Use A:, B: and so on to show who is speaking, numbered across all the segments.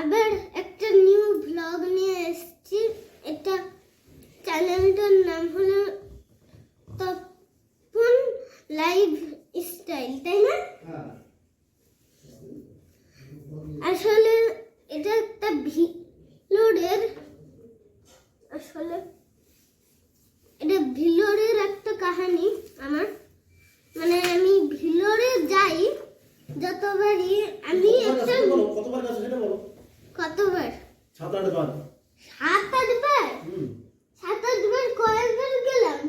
A: আবার একটা new blog নিয়ে এসেছি। এটা চ্যানেলটার নাম হলো তপন লাইভ স্টাইল তাই না?
B: হ্যাঁ।
A: আসলে এটা একটা ভিলোরের আসলে এটা ভিলোরের একটা কাহিনী আমার। মানে আমি ভিলোরে যাই যতবারই আমি একটা
B: কতবার কাছে সেটা বলো।
A: কতবার?
B: সাত আট বার
A: সাত আটবার?
B: হুম।
A: সাত আটবার কয়েকবার গেলাম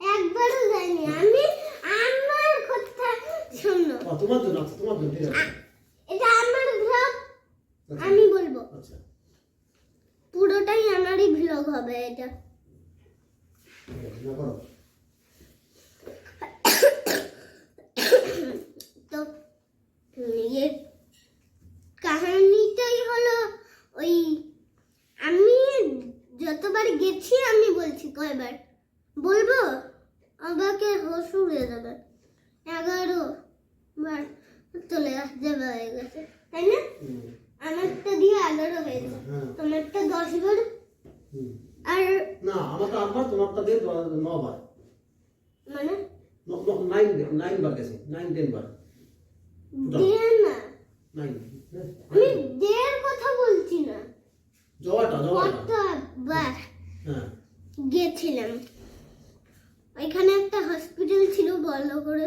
A: একবারও যাইনি। আমি আমার কথা শোনো।
B: তোমার জন্য আচ্ছা তোমার জন্য
A: এটা আমার ব্লগ
B: আচ্ছা,
A: আমি বলব।
B: আচ্ছা।
A: পুরোটাই আমারই ব্লগ হবে এটা। তো ইয়ে কাহিনীটাই হলো ওই আমি যতবার গেছি আমি বলছি কয়বার? বলব? আমাকে হোশ উড়ে যাবে। এগারো বার চলে যাবে হয়ে গেছে। তাই না? আমারটা দিয়ে এগারো হয়েছে
B: হ্যাঁ।
A: তোমারটা দশ বার? আর
B: না আমারটা আটবার তোমারটা দিয়ে নবার।
A: মানে?
B: নাইন নাইন বার গেছে। নাইন টেন বার।
A: দিয়ে না।
B: নাইন।
A: আমি দেড়
B: জবাটা হ্যাঁ।
A: গেছিলাম। ওইখানে একটা হসপিটাল ছিল বড় করে।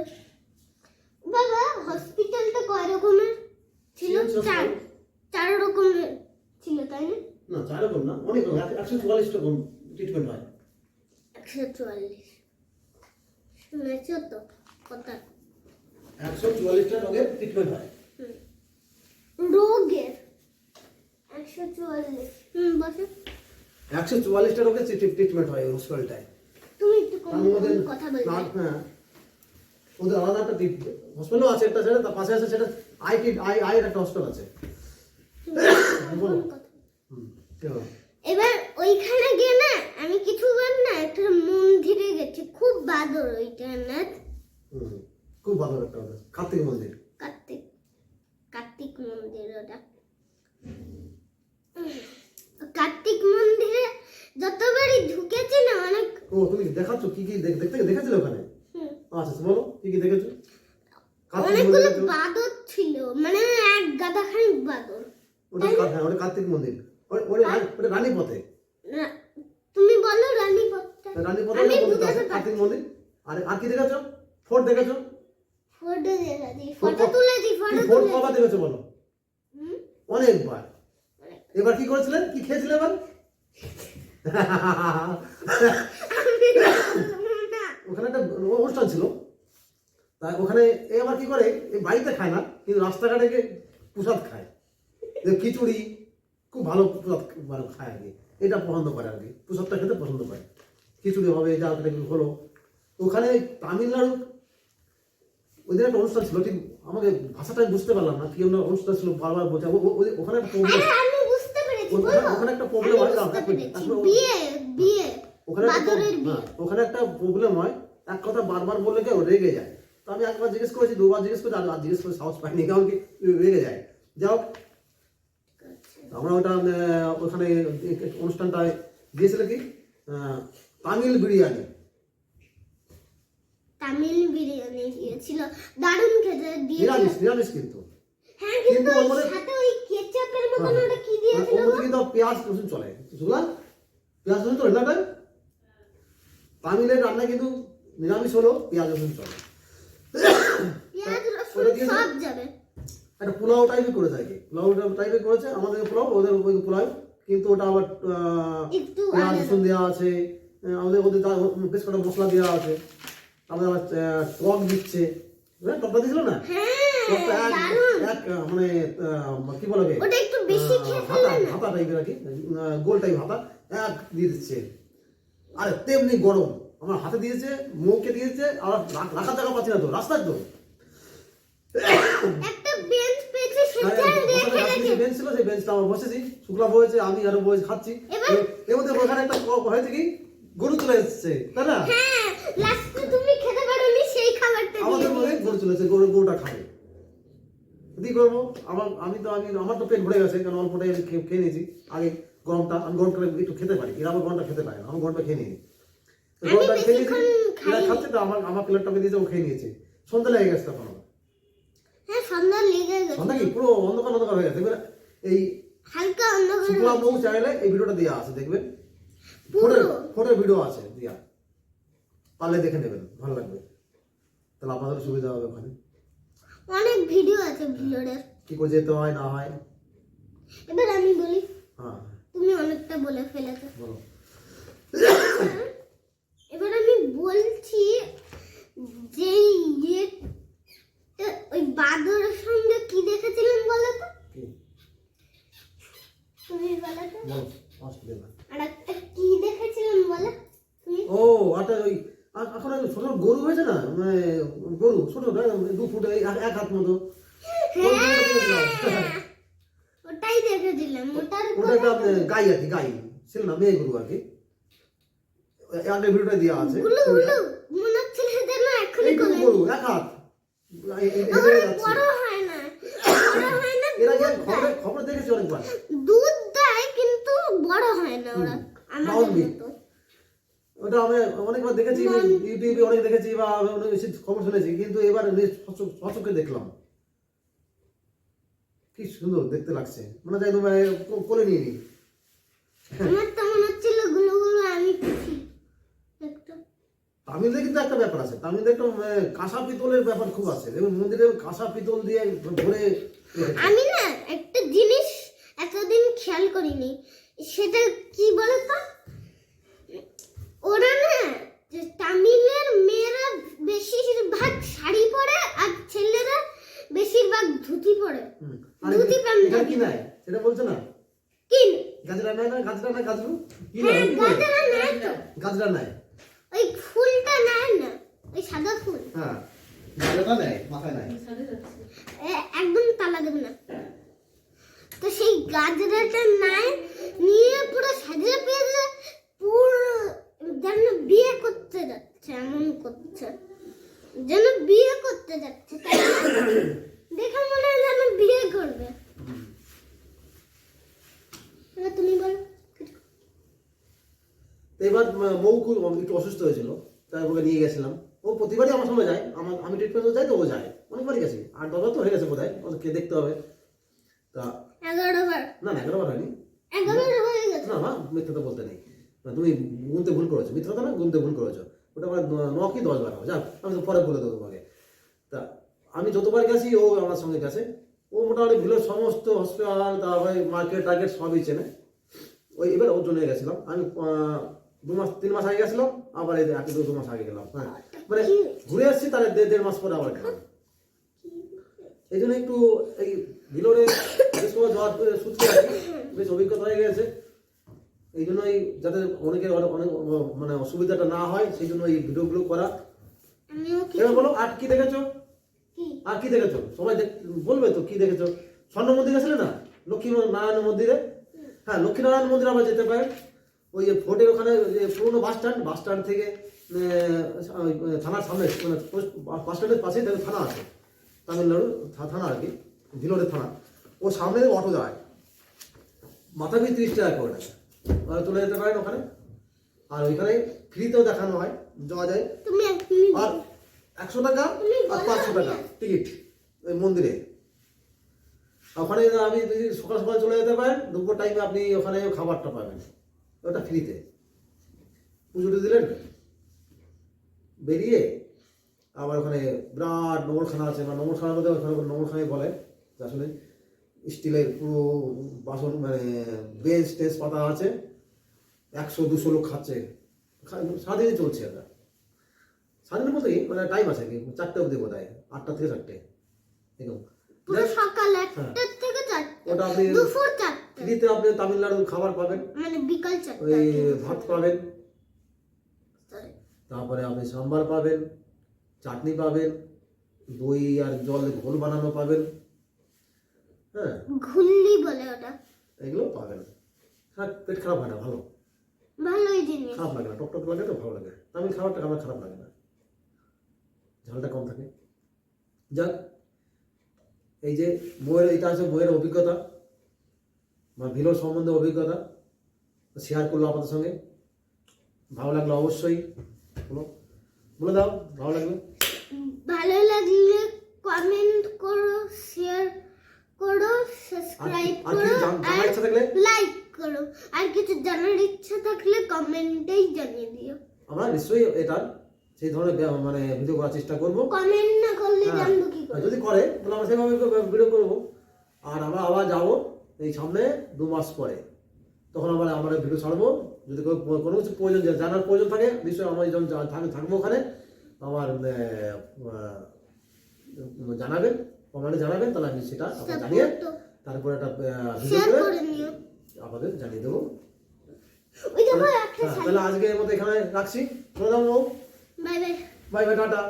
A: বাবা হসপিটালটা কয় রকমের? ছিল চার চার। রকমের ছিল তাই না?
B: না চার রকম না অনেক রকম। একশো চুয়াল্লিশ রকম ট্রিটমেন্ট হয়।
A: একশো চুয়াল্লিশ। শুনেছ তো কথা।
B: একশো চুয়াল্লিশটা রোগের ট্রিটমেন্ট হয়।
A: রোগের? একশো
B: চুয়াল্লিশটা রোগের ট্রিটমেন্ট হয় হসপিটালটায়
A: তুমি একটু কথা বলবে।
B: হ্যাঁ। ওদের আলাদা একটা হসপিটালও আছে একটা সেটা তার পাশে আছে সেটা আইটি আই আইয়ের একটা হসপিটাল আছে। বলো। কি?
A: এবার ওইখানে গিয়ে না আমি কিছু কিছুবার না একটা মন্দিরে গেছি। খুব বাদর ওইটা না
B: খুব ভালো একটা কার্তিক মন্দির
A: কার্তিক কার্তিক মন্দির ওটা উম, কার্তিক মন্দিরে যতবারই ঢুকেছি না অনেক
B: ও তুমি দেখাচ্ছ? কি কি দেখ- দেখতে দেখেছিলে ওখানে? আচ্ছা বলো কি কি দেখেছ?
A: অনেকগুলো বাদর ছিল মানে এক গাদা খানিক বাদর।
B: ওটা কা- হ্যাঁ ওটা কার্তিক মন্দির। ওটা- ওটা রানী- পথে
A: তুমি বলো রানী পথটা
B: রানী পথে। কার্তিক মন্দির। আর আর কি দেখেছ? ফোর্ট দেখেছ?
A: ফটো দেখেছি
B: ফটো-
A: ফটো তুলেছি
B: কি ফোর্ট
A: তুলেছি।
B: দেখেছ বলো? অনেকবার। এবার কি করেছিলেন কি খেয়েছিলেন এবার? ওখানে একটা অনুষ্ঠান ছিল। তাই ওখানে এ আবার কি করে এই বাড়িতে খায় না কিন্তু রাস্তাঘাটে গিয়ে প্রসাদ খায়। যে খিচুড়ি খুব ভালো প্রসাদ মানে খায় আর কি। এটা পছন্দ করে আর কি প্রসাদটা খেতে পছন্দ করে। খিচুড়ি হবে যা হলো। ওখানে তামিলনাড়ু ওই দিন একটা অনুষ্ঠান ছিল ঠিক আমাকে ভাষাটা বুঝতে পারলাম না কি অনুষ্ঠান ছিল বারবার ও- ওখানে একটা প্রবলেম ওখানে- একটা প্রবলেম
A: বিয়ে বিয়ে।
B: ওখানে হ্যাঁ, ওখানে একটা প্রবলেম হয়। এক কথা বারবার বললে কেউ রেগে যায়। তো আমি একবার জিজ্ঞেস করেছি দুবার জিজ্ঞেস করেছি আর জিজ্ঞেস করে সাহস পাইনি কারণ কি রেগে যায়। যাই হোক আমরা ওটা ওখানে অনুষ্ঠানটায় দিয়েছিল কি? তামিল বিরিয়ানি।
A: তামিল বিরিয়ানি দারুণ খেতে
B: নিরামিষ নিরামিষ কিন্তু।
A: হ্যাঁ কিন্তু
B: ওর
A: সাথে ওই কেচাপের মতন
B: হ্যাঁ,
A: ওটা কি
B: হ্যাঁ,
A: দিয়েছিল
B: কিন্তু পেঁয়াজ রসুন চলে। পেঁয়াজ রসুন চলে না? তামিলের রান্না কিন্তু নিরামিষ হলো পেঁয়াজ রসুন চলে। একটা পোলাও টাইপের করে থাকে। পোলাও টাইপের করেছে আমাদের পোলাও ওদের ওই পোলাও। কিন্তু ওটা আবার পেঁয়াজ রসুন দেওয়া আছে। আমাদের ওদের বেশ কটা মশলা দেওয়া আছে। আমাদের আবার টক দিচ্ছে। হ্যাঁ, টকটা দিয়েছিল না?
A: হ্যাঁ
B: মানে কি বলে হাতা হাতা টাইপের আর কি। গোল টাইপ হাতা এক দিয়ে দিচ্ছে। আরে তেমনি গরম। আমার হাতে দিয়েছে মুখে দিয়েছে আর রাখ- রাখার জায়গা পাচ্ছি না তো রাস্তার তো।
A: বেঞ্চ
B: হ্যাঁ,
A: সেখানে
B: ওখানে
A: রেখে
B: রাত্রি
A: রেখে
B: যে বেঞ্চ ছিল সেই বেঞ্চটা আমার বসেছি। শুক্লা আমি আরও খাচ্ছি।
A: এবার?
B: এর মধ্যে ওখানে একটা হয়েছে কি? গরু চলে এসছে তাই না?
A: হ্যাঁ
B: আমাদের মধ্যে। গরু গরু গরুটা খাবে। কি করব? আমার আমি তো আমি আমার তো পেট ভরে গেছে কারণ অল্পটাই আমি খেয়ে নিয়েছি আগে। গরমটা আমি গরমটা একটু খেতে পারি এরা আমার গরমটা খেতে পারে না আমি গরমটা খেয়ে নিই গরমটা খেয়ে নিয়েছি এরা খাচ্ছে তো আমার আমার প্লেটটা আমি দিয়েছে ও খেয়ে নিয়েছে। সন্ধ্যা লেগে গেছে তখন।
A: হ্যাঁ সন্ধ্যা
B: কি? পুরো অন্ধকার অন্ধকার হয়ে গেছে। এবার এই
A: হালকা অন্ধকার
B: শুক্লা মৌ চ্যানেলে এই ভিডিওটা দেওয়া আছে দেখবেন?
A: পুরো?
B: ফোনের ফোনের ভিডিও আছে দিয়া। পারলে দেখে নেবেন ভালো লাগবে। তাহলে আপনাদের সুবিধা হবে ওখানে।
A: অনেক ভিডিও আছে ভিডিওটার
B: কি করে যেতে হয় না হয়?
A: এবার আমি বলি।
B: হ্যাঁ।
A: তুমি অনেকটা বলে ফেলেছো।
B: বলো।
A: এবার আমি বলছি যে ইয়ে ওই বাদরের সঙ্গে কি দেখেছিলেন বলো তো? তুমি বলো তো। আর একটা কি দেখেছিলেন বলো তুমি?
B: ও আটা ওই এখন ছোট গরু হয়েছে না? মানে গরু ছোট না, দু ফুট এক হাত মতো ওই গরুটা দেখেছিলাম।
A: ওটাই দেখেছিলাম ওটার
B: ওটা একটা আপনার গাই আর কি গাই। ছিল না মেয়ে গরু আর কি। একটা ভিডিওটা দেওয়া আছে। গরু এক হাত। এর আগে খবরে দেখেছি অনেকবার।
A: দুধ দেয় কিন্তু বড় হয় না ওরা আমাদের মতো।
B: ওটা আমি অনেকবার দেখেছি ইউটিউবে অনেক দেখেছি বা অনেক খবর শুনেছি কিন্তু এবার আমি সচ- সচক্ষে দেখলাম। কি সুন্দর দেখতে লাগছে। মনে হয় একদম কো- কোলে নিয়ে নি
A: আমার তো মনে হচ্ছিলগুলো গুলো আমি
B: তামিলদের কিন্তু একটা ব্যাপার আছে। তামিলদের একটা কাঁসা পিতলের ব্যাপার খুব আছে। এবং মন্দিরে কাঁসা পিতল দিয়ে ভরে
A: আমি না একটা জিনিস এতদিন খেয়াল করিনি। সেটা কি বলতো? ওরা না তামিলের মেয়েরা বেশিরভাগ শাড়ি পরে আর ছেলেরা বেশিরভাগ ধুতি পরে। ধুতি
B: এটা কি নাই? সেটা বলছো না? গাজরা না গাজরা? গাজরু কি
A: হ্যাঁ
B: নাই কি নাই?
A: তো।
B: গাজরা নাই?
A: ওই ফুলটা নেয় না ওই সাদা ফুল।
B: হ্যাঁ গাজরাটা নেই মাথায় নাই।
A: একদম তালা দেবে না। তো সেই গাজরাটা নাই নিয়ে পুরো সাজে পেয়েছে পুরো যেন বিয়ে করতে যাচ্ছে এমন করছে। যেন বিয়ে করতে যাচ্ছে দেখে মনে হয় যেন বিয়ে করবে এবার তুমি বলো
B: তো এবার ম- খুব একটু অসুস্থ হয়েছিল তাই ওকে নিয়ে গেছিলাম। ও প্রতিবারই আমার সঙ্গে যায় আমার আমি ট্রিটমেন্টে যাই তো ও যায় অনেকবারই গেছি। আর দশবার তো হয়ে গেছে বোধ হয় ওকে দেখতে হবে। তা না না এগারোবার হয়নি। না মা মিথ্যা তো বলতে নেই। তুমি গুনতে ভুল করেছ। মিথ্যা না গুনতে ভুল করেছ। ওটা আমার ন- কি দশ বার হবে? যাক আমি তো পরে বলে দেবো তোমাকে। তা আমি যতবার গেছি ও আমার সঙ্গে গেছে। ও মোটামুটি ভিলের সমস্ত হসপিটাল তারপরে মার্কেট টার্গেট সবই চেনে। ওই এবার ওর জন্য গেছিলাম। আমি দু মাস তিন মাস আগে গেছিলাম আবার এই এক দু মাস আগে গেলাম। হ্যাঁ। মানে ঘুরে আসছি তাহলে দেড় মাস পরে আবার গেলাম। এই জন্য একটু এই ভিলোরে যে সময় যাওয়ার সূত্রে বেশ অভিজ্ঞতা হয়ে গেছে। এই জন্যই যাতে অনেকের অনেক মানে অসুবিধাটা না হয় সেই জন্য এই ভিডিও ভিডিওগুলো করা। এবার বলো আর কি দেখেছ? আর কি দেখেছ? সবাই বলবে তো কি দেখেছ? স্বর্ণ মন্দির গেছিলে না? লক্ষ্মী নারায়ণ মন্দিরে? হ্যাঁ লক্ষ্মীনারায়ণ মন্দির আবার যেতে পারেন। ওই যে ফোর্টের ওখানে যে পুরোনো বাস স্ট্যান্ড বাস স্ট্যান্ড থেকে থানার সামনে মানে বাস স্ট্যান্ডের পাশে তাদের থানা আছে। তামিলনাড়ু থানা আর কি ভিলোরের থানা। ও সামনে অটো দাঁড়ায় মাথা পিছু তিরিশ টাকা করে নেয় ওরা চলে যেতে পারেন ওখানে। আর ওইখানে ফ্রিতেও দেখানো হয় যাওয়া যায়। আর একশো টাকা আর পাঁচশো টাকা টিকিট ওই মন্দিরে। ওখানে আপনি যদি সকাল সকাল চলে যেতে পারেন দুপুর টাইমে আপনি ওখানে খাবারটা পাবেন। ওটা ফ্রিতে। পুজোটা দিলেন? বেরিয়ে আবার ওখানে বিরাট নোংরখানা আছে। বা নোংরখানার মধ্যে ওখানে নোংরখানায় বলে। আসলে স্টিলের পুরো বাসন মানে বেঞ্চ টেঞ্চ পাতা আছে। একশো দুশো লোক খাচ্ছে। সারাদিনই চলছে এটা। সারাদিনের মতোই মানে টাইম আছে কি চারটে অবধি বোধ হয়। আটটা থেকে চারটে। এরকম।
A: সকাল
B: হ্যাঁ। ওটা আপনি ফ্রিতে আপনি তামিলনাড়ুর খাবার পাবেন।
A: মানে বিকাল চারটে
B: ওই ভাত পাবেন। তারপরে আপনি সাম্বার পাবেন চাটনি পাবেন দই আর জল ঘোল বানানো পাবেন। হ্যাঁ।
A: ঘুল্লি বলে ওটা।
B: এগুলো পাবেন। হ্যাঁ পেট খারাপ হয় না ভালো।
A: ভালোই জিনিস।
B: খারাপ লাগে না টক টক লাগে তো ভালো লাগে। তামিল খাবারটা আমার খারাপ লাগে না। ঝালটা কম থাকে। যাক এই যে বইয়ের এটা হচ্ছে বইয়ের অভিজ্ঞতা। বা ভিলোর সম্বন্ধে অভিজ্ঞতা শেয়ার করল আপনাদের সঙ্গে। ভালো লাগল অবশ্যই। বলো বলে দাও ভালো লাগবে?
A: ভালো লাগলে কমেন্ট করো শেয়ার করো সাবস্ক্রাইব
B: আর
A: করো আর লাইক করো। আর কিছু জানার ইচ্ছা থাকলে কমেন্টেই জানিয়ে দিও।
B: আমরা নিশ্চয়ই এটা সেই ধরনের মানে ভিডিও করার চেষ্টা করব।
A: কমেন্ট না করলে
B: হ্যাঁ।
A: জানব কি করে?
B: যদি করে তাহলে আমরা সেভাবে ভিডিও করব। আর আমরা আবার যাব। এই সামনে দু মাস পরে। তখন আমরা আমরা ভিডিও ছাড়বো। যদি কোনো কিছু প্রয়োজন জানার প্রয়োজন থাকে নিশ্চয়ই আমার যখন থাক- থাকব ওখানে আমার জানাবেন কমেন্টে জানাবেন তাহলে আমি সেটা আপনাকে জানিয়ে তারপরে একটা ভিডিও করে আপনাদের জানিয়ে দেবো।
A: একটা
B: হ্যাঁ, তাহলে আজকে এর মতো এখানে রাখছি। Bye bye tata.